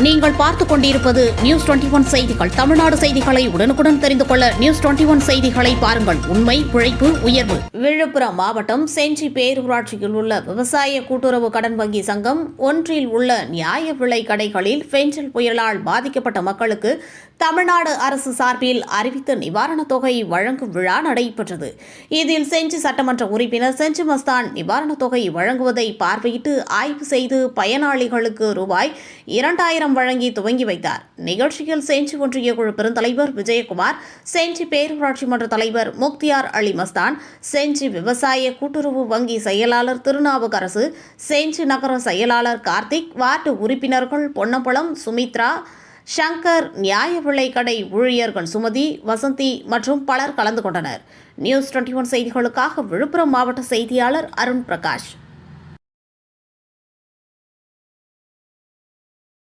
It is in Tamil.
நீங்கள் பார்த்துக் கொண்டிருப்பது நியூஸ் டுவெண்டி ஒன் செய்திகள். தமிழ்நாடு செய்திகளை உடனுக்குடன் தெரிந்து கொள்ள நியூஸ் டுவெண்டி ஒன் செய்திகளை பாருங்கள். உண்மை உழைப்பு உயர்வு. விழுப்புரம் மாவட்டம் செஞ்சி பேரூராட்சியில் உள்ள விவசாய கூட்டுறவு கடன் வங்கி சங்கம் ஒன்றில் உள்ள நியாய விலை கடைகளில் பெஞ்சல் புயலால் பாதிக்கப்பட்ட மக்களுக்கு தமிழ்நாடு அரசு சார்பில் அறிவித்த நிவாரணத் தொகை வழங்கும் விழா நடைபெற்றது. இதில் செஞ்சி சட்டமன்ற உறுப்பினர் செஞ்சி மஸ்தான் நிவாரணத் தொகை வழங்குவதை பார்வையிட்டு ஆய்வு செய்து பயனாளிகளுக்கு ரூபாய் இரண்டாயிரம் வழங்கி துவங்கி வைத்தார். நிகழ்ச்சியில் செஞ்சி ஒன்றிய குழு பெருந்தலைவர் விஜயகுமார் செஞ்சி பேரூராட்சி மன்ற தலைவர் முக்தியார் அலி மஸ்தான் செஞ்சி விவசாய கூட்டுறவு வங்கி செயலாளர் திருநாவுக்கரசு செஞ்சி நகர செயலாளர் கார்த்திக் வார்டு உறுப்பினர்கள் பொன்னம்பலம் சுமித்ரா ஷங்கர் நியாய விலைக்கடை ஊழியர்கள் சுமதி வசந்தி மற்றும் பலர் கலந்து கொண்டனர். நியூஸ் டுவெண்ட்டி ஒன் செய்திகளுக்காக விழுப்புரம் மாவட்ட செய்தியாளர் அருண் பிரகாஷ்.